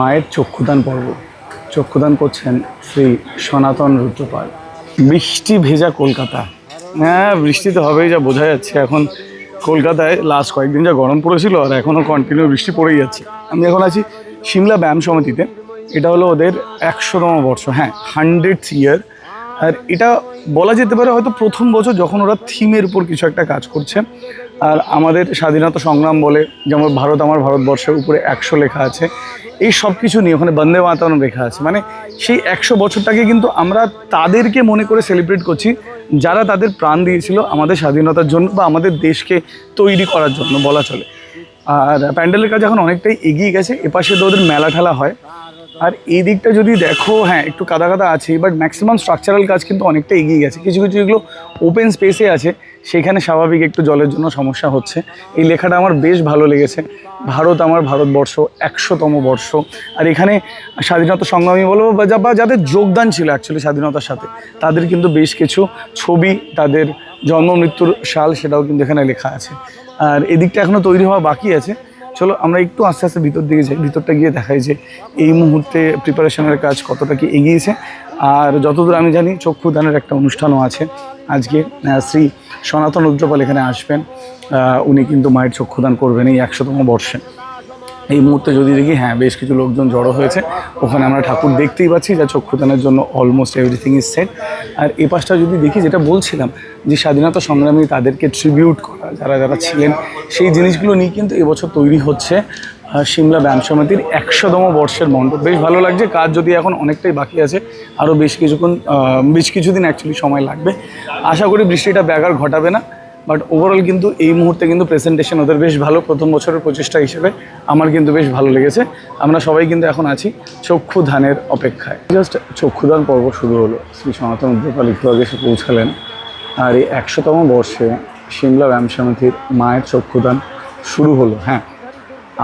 মায়ের চক্ষুদান পর্ব। চক্ষুদান করছেন শ্রী সনাতন রুদ্রপাল। বৃষ্টি ভেজা কলকাতা। হ্যাঁ বৃষ্টি তো হবেই যা বোঝা যাচ্ছে। এখন কলকাতায় লাস্ট কয়েকদিন যা গরম পড়েছিল আর এখনও কন্টিনিউ বৃষ্টি পড়েই যাচ্ছে। আমি এখন আছি সিমলা ব্যায়াম সমিতিতে। এটা হলো ওদের একশোতম বর্ষ। হ্যাঁ হান্ড্রেড ইয়ার আর এটা বলা যেতে পারে হয়তো প্রথম বছর যখন ওরা থিমের উপর কিছু একটা কাজ করছে। আর আমাদের স্বাধীনতা সংগ্রাম বলে যেমন ভারত আমার ভারতবর্ষের উপরে একশো লেখা আছে, এই সব কিছু নিয়ে ওখানে বন্দে মাতারম লেখা আছে। মানে সেই একশো বছরটাকে কিন্তু আমরা তাদেরকে মনে করে সেলিব্রেট করছি, যারা তাদের প্রাণ দিয়েছিল আমাদের স্বাধীনতার জন্য বা আমাদের দেশকে তৈরি করার জন্য বলা চলে। আর প্যান্ডেলের কাজ এখন অনেকটাই এগিয়ে গেছে, এপাশে তো ওদের মেলা ঠেলা হয়। আর এই দিকটা যদি দেখো হ্যাঁ একটু কাদা কাদা আছে বাট ম্যাক্সিমাম স্ট্রাকচারাল কাজ কিন্তু অনেকটা এগিয়ে গেছে। কিছু কিছু যেগুলো ওপেন স্পেসে আছে, সেখানে স্বাভাবিক একটু জলের জন্য সমস্যা হচ্ছে। এই লেখাটা আমার বেশ ভালো লেগেছে। ভারত আমার ভারতবর্ষ, একশোতম বর্ষ। আর এখানে স্বাধীনতা সংগ্রামী বলো, বা যাদের যোগদান ছিল অ্যাকচুয়ালি স্বাধীনতার সাথে, তাদের কিন্তু বেশ কিছু ছবি, তাদের জন্ম, মৃত্যুর সাল, সেটাও কিন্তু এখানে লেখা আছে। আর এদিকটা এখনও তৈরি হওয়া বাকি আছে। চলো আমরা একটু আস্তে আস্তে ভিতর দিকে যাই, ভিতরটা গিয়ে দেখাই যে এই মুহূর্তে প্রিপারেশনের কাজ কতটা কি এগিয়েছে। আর যতদূর আমি জানি, চক্ষুদানের একটা অনুষ্ঠানও আছে। আজকে শ্রী সনাতন উদ্রপাল এখানে আসবেন। উনি কিন্তু মায়ের চক্ষুদান করবেন এই একশোতম বর্ষে। এই মুহূর্তে যদি দেখি হ্যাঁ বেশ কিছু লোকজন জড়ো হয়েছে। ওখানে আমরা ঠাকুর দেখতেই পাচ্ছি যা চক্ষুদানের জন্য অলমোস্ট এভরিথিং ইজ সেট আর এ পাশটা যদি দেখি, যেটা বলছিলাম যে স্বাধীনতা সংগ্রামী তাদেরকে ট্রিবিউট করা, যারা যারা ছিলেন, সেই জিনিসগুলো নিয়ে কিন্তু এবছর তৈরি হচ্ছে সিমলা ব্যায়াম সমিতির একশোতম বর্ষের মণ্ডপ। বেশ ভালো লাগছে, কাজ যদি এখন অনেকটাই বাকি আছে আরও বেশ কিছুক্ষণ বেশ কিছুদিন অ্যাকচুয়ালি সময় লাগবে। আশা করি বৃষ্টিটা ব্যাঘার ঘটাবে না। বাট ওভারঅল কিন্তু এই মুহূর্তে কিন্তু প্রেজেন্টেশন ওদের বেশ ভালো। প্রথম বছরের প্রচেষ্টা হিসেবে আমার কিন্তু বেশ ভালো লেগেছে। আমরা সবাই কিন্তু এখন আছি চক্ষুধানের অপেক্ষায়। জাস্ট চক্ষুদান পর্ব শুরু হলো। শ্রী সনাতন একটু আগে এসে পৌঁছালেন। আর এই একশোতম বর্ষে সিমলা ব্যায়াম সমিতির মায়ের চক্ষুদান শুরু হলো। হ্যাঁ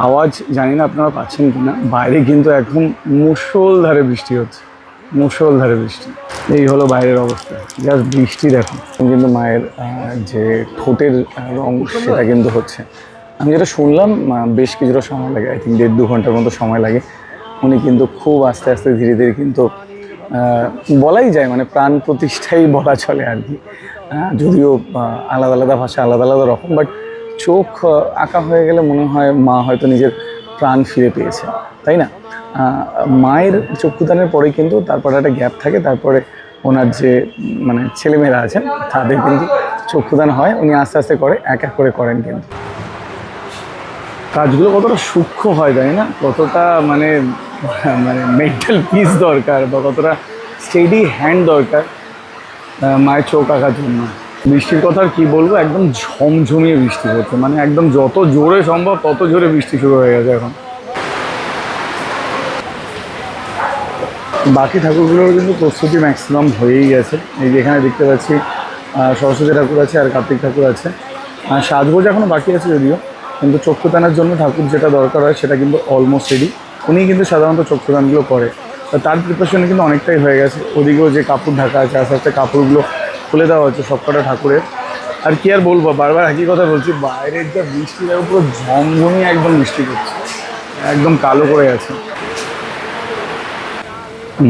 আওয়াজ জানি না আপনারা পাচ্ছেন কিনা। বাইরে কিন্তু একদম মুষলধারে বৃষ্টি হচ্ছে। মুষলধারে বৃষ্টি। এই হলো বাইরের অবস্থা। জাস্ট বৃষ্টি দেখো। কিন্তু মায়ের যে ঠোঁটের রং, সেটা কিন্তু হচ্ছে। আমি যেটা শুনলাম বেশ কিছুটা সময় লাগে। আই থিঙ্ক দেড় দু ঘণ্টার মতো সময় লাগে। উনি কিন্তু খুব আস্তে আস্তে ধীরে ধীরে কিন্তু বলাই যায় মানে প্রাণ প্রতিষ্ঠাই বলা চলে আর কি। যদিও আলাদা আলাদা ভাষা আলাদা আলাদা রকম বাট চোখ আঁকা হয়ে গেলে মনে হয় মা হয়তো নিজের প্রাণ ফিরে পেয়েছে, তাই না? মায়ের চক্ষুদানের পরে কিন্তু তারপরে একটা গ্যাপ থাকে, তারপরে ওনার যে মানে ছেলেমেয়েরা আছেন, তাদের কিন্তু চক্ষুদান হয়, উনি আস্তে আস্তে করে, এক এক করে করেন কিন্তু। কাজগুলো কতটা সূক্ষ্ম হয় তাই না, কতটা মানে মানে মেন্টাল পিস দরকার বা কতটা স্টেডি হ্যান্ড দরকার মায়ের চোখ আঁকার জন্য। বৃষ্টির কথা আর কি বলব? একদম ঝমঝমিয়ে বৃষ্টি পড়ছে মানে একদম যত জোরে সম্ভব তত জোরে বৃষ্টি শুরু হয়ে গেছে এখন। বাকি ঠাকুরগুলোর কিন্তু প্রস্তুতি ম্যাক্সিমাম হয়েই গেছে। এই যে এখানে দেখতে পাচ্ছি সরস্বতী ঠাকুর আছে আর কার্তিক ঠাকুর আছে। আর সাজগোজ এখনও বাকি আছে যদিও, কিন্তু চক্ষুদানের জন্য ঠাকুর যেটা দরকার হয় সেটা কিন্তু অলমোস্ট রেডি উনি কিন্তু সাধারণত চক্ষুদানগুলো করে। তার প্রিপারেশনে কিন্তু অনেকটাই হয়ে গেছে। ওদিকেও যে কাপড় ঢাকা আছে, আস্তে আস্তে কাপড়গুলো খুলে দেওয়া হচ্ছে সবকটা ঠাকুরের। আর কি আর বলব, বারবার একই কথা বলছি, বাইরের যা বৃষ্টি, দেখো পুরো ঝমঝমিয়ে একদম বৃষ্টি করছে। একদম কালো করে আছে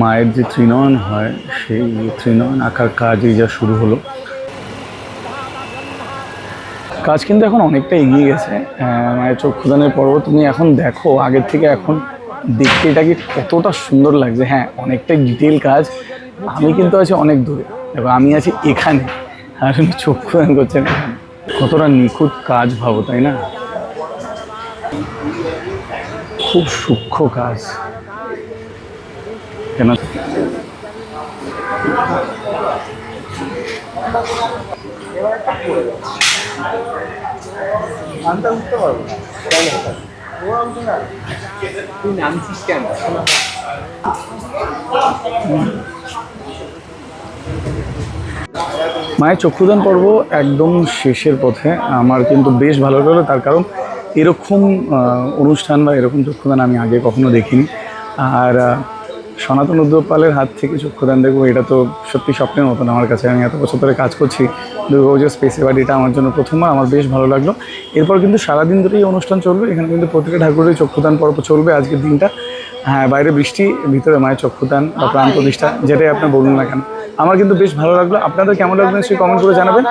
মায়ের যে তৃণয়ন হয়, সেই তৃণয়ন আঁকার কাজই যা শুরু হলো। কাজ কিন্তু এখন অনেকটা এগিয়ে গেছে। মায়ের চক্ষুদানের পর্ব তুমি এখন দেখো, আগের থেকে এখন দেখতে এটাকে কতটা সুন্দর লাগছে। হ্যাঁ অনেকটাই ডিটেল কাজ। আমি কিন্তু আছি অনেক দূরে। দেখো আমি আছি এখানে। আর উনি চক্ষুদান করছেন কতটা নিখুঁত কাজ ভাবো, তাই না? খুব সূক্ষ্ম কাজ। কেন? মায়ের চক্ষুদান পর্ব একদম শেষের পথে। আমার কিন্তু বেশ ভালো লাগল, তার কারণ এরকম অনুষ্ঠান বা এরকম চক্ষুদান আমি আগে কখনো দেখিনি। আর সনাতন উদ্যোগপালের হাত থেকে চক্ষুদান দেখব, এটা তো সত্যি স্বপ্নের মতন আমার কাছে। আমি এত বছর ধরে কাজ করছি, দুর্গাপুজোর স্পেসে বাট এটা আমার জন্য প্রথমবার, আমার বেশ ভালো লাগল। এরপর কিন্তু সারাদিন ধরেই এই অনুষ্ঠান চলবে, এখানে কিন্তু প্রতিটা ঠাকুরের চক্ষুদান পর্ব চলবে আজকের দিনটা। হ্যাঁ বাইরে বৃষ্টি, ভিতরে মায়ের চক্ষুদান বা প্রাণ প্রতিষ্ঠা, যেটাই আপনি বলুন না কেন। আমার কিন্তু বেশ ভালো লাগল। আপনাদের কেমন লাগল সেই কমেন্ট করে জানাবেন।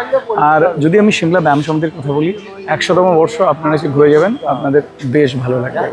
আর যদি আমি সিমলা ব্যায়াম সমিতির কথা বলি, একশোতম বর্ষ আপনারা এসে ঘুরে যাবেন, আপনাদের বেশ ভালো লাগবে।